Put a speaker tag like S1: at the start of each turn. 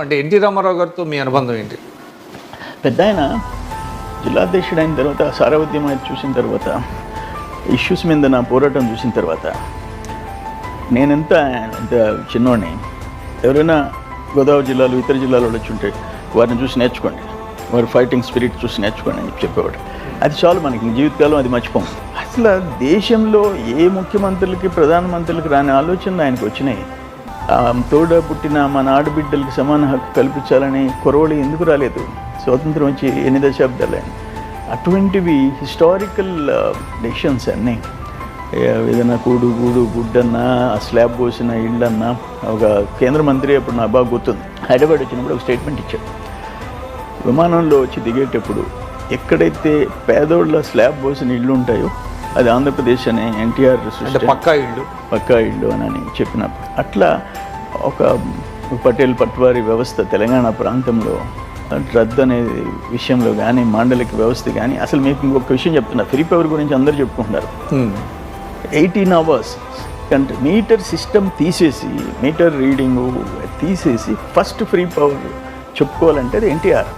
S1: అంటే ఎన్టీ రామారావు గారితో మీ అనుబంధం ఏంటి?
S2: పెద్ద ఆయన జిల్లాధ్యక్షుడు అయిన తర్వాత సారవద్యం అది చూసిన తర్వాత ఇష్యూస్ మీద నా పోరాటం చూసిన తర్వాత నేనెంత ఎంత చిన్నోడిని ఎవరైనా గోదావరి జిల్లాలో ఇతర జిల్లాలో వచ్చి వారిని చూసి నేర్చుకోండి. వారి ఫైటింగ్ స్పిరిట్ చూసి నేర్చుకోండి అని చెప్పేవాడు. అది చాలు మనకి జీవితకాలం అది మర్చిపోం అసలు దేశంలో ఏ ముఖ్యమంత్రులకి ప్రధానమంత్రులకి రాని ఆలోచనలు ఆయనకు వచ్చినాయి. తోడ పుట్టిన మన ఆడబిడ్డలకి సమాన హక్కు కల్పించాలని కొరవడి ఎందుకు రాలేదు? స్వాతంత్రం వచ్చి ఎన్ని దశాబ్దాలైంది? అటువంటివి హిస్టారికల్ డెసిషన్స్ అన్నీ. ఏదైనా కూడు గూడు గుడ్డన్నా స్లాబ్ పోసిన ఇళ్ళన్నా ఒక కేంద్ర మంత్రి అప్పుడు నా బాగా గుర్తుంది. హైదరాబాద్ వచ్చినప్పుడు ఒక స్టేట్మెంట్ ఇచ్చాడు. విమానంలో వచ్చి దిగేటప్పుడు ఎక్కడైతే పేదోళ్ళ స్లాబ్ పోసిన ఇళ్ళు ఉంటాయో అది ఆంధ్రప్రదేశ్ అనే ఎన్టీఆర్
S1: పక్కా ఇల్లు.
S2: పక్కా ఇళ్ళు అని చెప్పినప్పుడు. అట్లా ఒక పటేల్ పట్వారి వ్యవస్థ తెలంగాణ ప్రాంతంలో రద్దు అనే విషయంలో కానీ మాండలిక వ్యవస్థ కానీ అసలు మీకు ఇంకొక విషయం చెప్తున్నా. ఫ్రీ పవర్ గురించి అందరూ చెప్పుకుంటున్నారు
S1: హ్మ్.
S2: ఎయిటీన్ అవర్స్ అంటే మీటర్ సిస్టమ్ తీసేసి మీటర్ రీడింగు తీసేసి ఫస్ట్ ఫ్రీ పవర్ చెప్పుకోవాలంటే అది ఎన్టీఆర్.